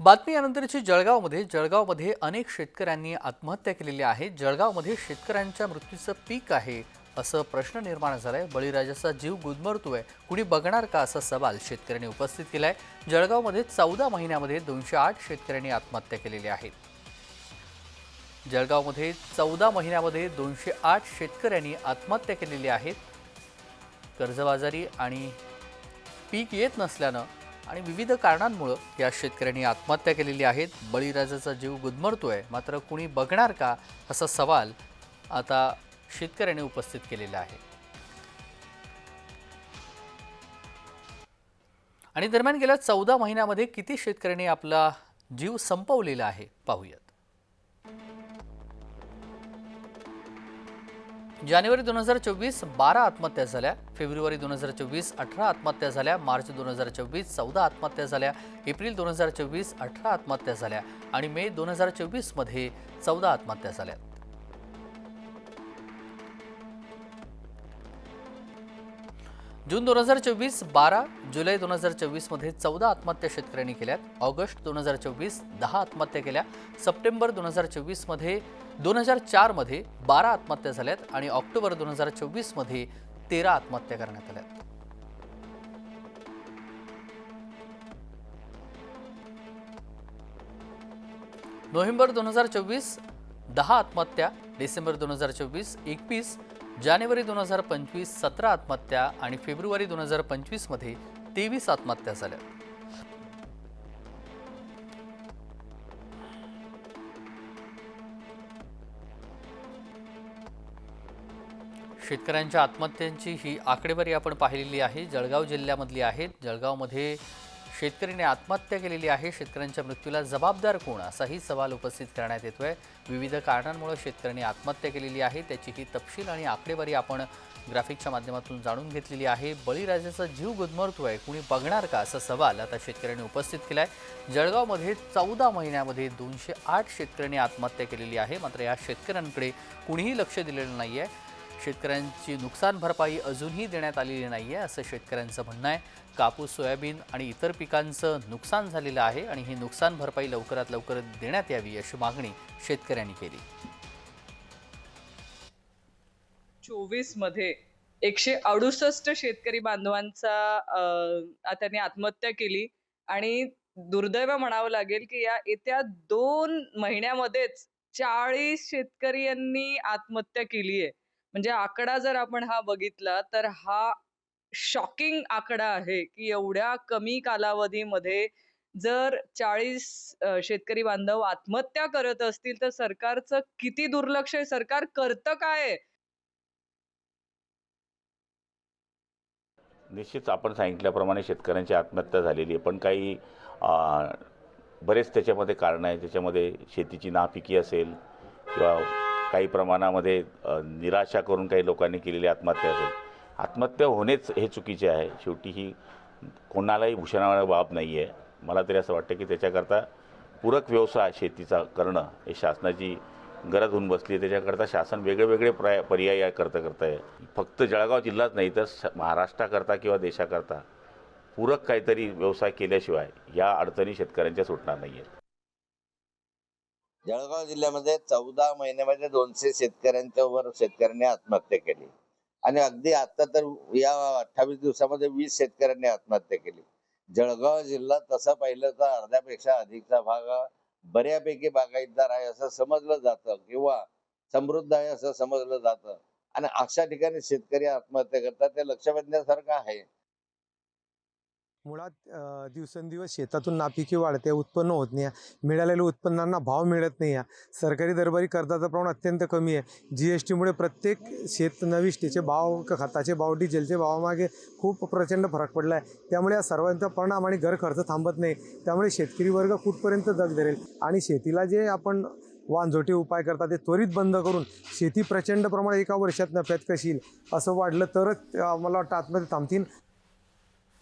बातमी यानंतरची जळगावमध्ये जळगावमध्ये अनेक शेतकऱ्यांनी आत्महत्या केलेली आहे. जळगावमध्ये शेतकऱ्यांच्या मृत्यूचं पीक आहे असं प्रश्न निर्माण झालाय. बळीराजाचा जीव गुदमरतोय. कुणी बघणार का असा सवाल शेतकऱ्यांनी उपस्थित केलाय? जळगावमध्ये चौदा महिन्यामध्ये दोनशे आठ शेतकऱ्यांनी आत्महत्या केलेली आहे. जळगावमध्ये चौदा महिन्यामध्ये दोनशे आठ शेतकऱ्यांनी आत्महत्या केलेली आहेत कर्जबाजारी आणि पीक येत नसल्यानं आणि विविध कारणांमुळं या शेतकऱ्यांनी आत्महत्या केलेली आहेत. बळीराजाचा जीव गुदमरतोय. मात्र कुणी बघणार का असा सवाल आता शेतकऱ्यांनी उपस्थित केलेला आहे. आणि दरम्यान गेल्या चौदा महिन्यामध्ये किती शेतकऱ्यांनी आपला जीव संपवलेला आहे पाहूयात. जानेवारी दोन हजार चोवीस बारा आत्महत्या झाल्या. फेब्रुवारी दोन हजार चोवीस अठरा आत्महत्या झाल्या. मार्च दोन हजार चोवीस चौदा आत्महत्या झाल्या. एप्रिल दोन हजार चोवीस अठरा आत्महत्या झाल्या. आणि मे दोन हजार चोवीसमध्ये चौदा आत्महत्या झाल्या. जून दोन हजार चोवीस बारा जुलै दोन हजार चोवीसमध्ये चौदा आत्महत्या शेतकऱ्यांनी केल्यात. ऑगस्ट दोन हजार चोवीस दहा आत्महत्या केल्या. सप्टेंबर दोन हजार चोवीसमध्ये दोन हजार चारमध्ये बारा आत्महत्या झाल्यात आणि ऑक्टोबर दोन हजार चोवीसमध्ये तेरा आत्महत्या करण्यात आल्यात. नोव्हेंबर दोन हजार चोवीस दहा आत्महत्या डिसेंबर दोन हजार चोवीस एकवीस जानेवारी दोन हजार पंचवीस सतरा आत्महत्या आणि फेब्रुवारी दोन हजार पंचवीसमध्ये तेवीस आत्महत्या झाल्या शेतकऱ्यांच्या आत्महत्यांची ही आकडेवारी आपण पाहिलेली आहे. जळगाव जिल्ह्यामधली आहे. जळगावमध्ये शेतकऱ्याने आत्महत्या केलेली आहे. शेतकऱ्यांच्या मृत्यूला जबाबदार कोण? असाही सवाल उपस्थित करण्यात येतोय. विविध कारणांमुळे शेतकऱ्यांनी आत्महत्या केलेली आहे. त्याची ही तपशील आणि आकडेवारी आपण ग्राफिकच्या माध्यमातून जाणून घेतलेली आहे. बळीराजाचा जीव गुदमरतोय. कुणी बघणार का असा सवाल आता शेतकऱ्यांनी उपस्थित केला आहे जळगावमध्ये चौदा महिन्यामध्ये दोनशे आठ शेतकऱ्यांनी आत्महत्या केलेली आहे. मात्र या शेतकऱ्यांकडे कुणीही लक्ष दिलेलं नाही आहे शेतकऱ्यांची नुकसान भरपाई अजूनही देण्यात आलेली नाही आहे असं शेतकऱ्यांचं म्हणणं आहे. कापूस सोयाबीन आणि इतर पिकांचं नुकसान झालेलं आहे आणि ही नुकसान भरपाई लवकरात लवकर देण्यात यावी अशी मागणी शेतकऱ्यांनी केली. चोवीसमध्ये एकशे अडुसष्ट शेतकरी बांधवांचा त्यांनी आत्महत्या केली आणि दुर्दैव म्हणावं लागेल की या येत्या दोन महिन्यामध्येच चाळीस शेतकऱ्यांनी आत्महत्या केली आहे म्हणजे आकडा जर आपण हा बघितला तर हा शॉकिंग आकडा आहे की एवढ्या कमी कालावधीमध्ये जर चाळीस शेतकरी बांधव आत्महत्या करत असतील तर सरकारचं किती दुर्लक्ष आहे? सरकार करतं काय? निश्चित आपण सांगितल्याप्रमाणे शेतकऱ्यांची आत्महत्या झालेली आहे. पण काही बरेच त्याच्यामध्ये कारणं आहे त्याच्यामध्ये शेतीची नापिकी असेल किंवा काही प्रमाणामध्ये निराशा करून काही लोकांनी केलेली आत्महत्या असेल. आत्महत्या होणेच हे चुकीचे आहे. शेवटी ही कोणालाही भूषणावर बाब नाही आहे मला तरी असं वाटतं की त्याच्याकरता पूरक व्यवसाय शेतीचा करणं हे शासनाची गरज होऊन बसली आहे. त्याच्याकरता शासन वेगळे वेगळे पर्याय पर्याय या करता करता आहे फक्त जळगाव जिल्हाच नाही तर महाराष्ट्राकरता किंवा देशाकरता पूरक काहीतरी व्यवसाय केल्याशिवाय या अडचणी शेतकऱ्यांच्या सुटणार नाही आहेत जळगाव जिल्ह्यामध्ये चौदा महिन्यामध्ये दोनशे शेतकऱ्यांच्या वर शेतकऱ्यांनी आत्महत्या केली. आणि अगदी आता तर या अठ्ठावीस दिवसामध्ये वीस शेतकऱ्यांनी आत्महत्या केली. जळगाव जिल्हा तसा पाहिलं तर अर्ध्यापेक्षा अधिकचा भाग बऱ्यापैकी बागायतदार आहे असं समजलं जातं किंवा समृद्ध आहे असं समजलं जातं. आणि अशा ठिकाणी शेतकरी आत्महत्या करतात ते लक्ष वेधण्यासारखं आहे. मुळात दिवसेंदिवस शेतातून नापिकी वाढते उत्पन्न होत नाही. आहे मिळालेल्या उत्पन्नांना भाव मिळत नाही आहे. सरकारी दरबारी कर्जाचं प्रमाण अत्यंत कमी आहे. जी एस टीमुळे प्रत्येक शेत नविष्टीचे भाव खताचे भाव डिझेलचे भावामागे खूप प्रचंड फरक पडला आहे त्यामुळे या सर्वांचा परिणाम आणि घर खर्च थांबत नाही. त्यामुळे शेतकरी वर्ग कुठपर्यंत जग धरेल? आणि शेतीला जे आपण वांझोटे उपाय करतात ते त्वरित बंद करून शेती प्रचंड प्रमाणात एका वर्षात नफ्यात कशील असं वाढलं तरच मला वाटतं आत्महत्या थांबतील.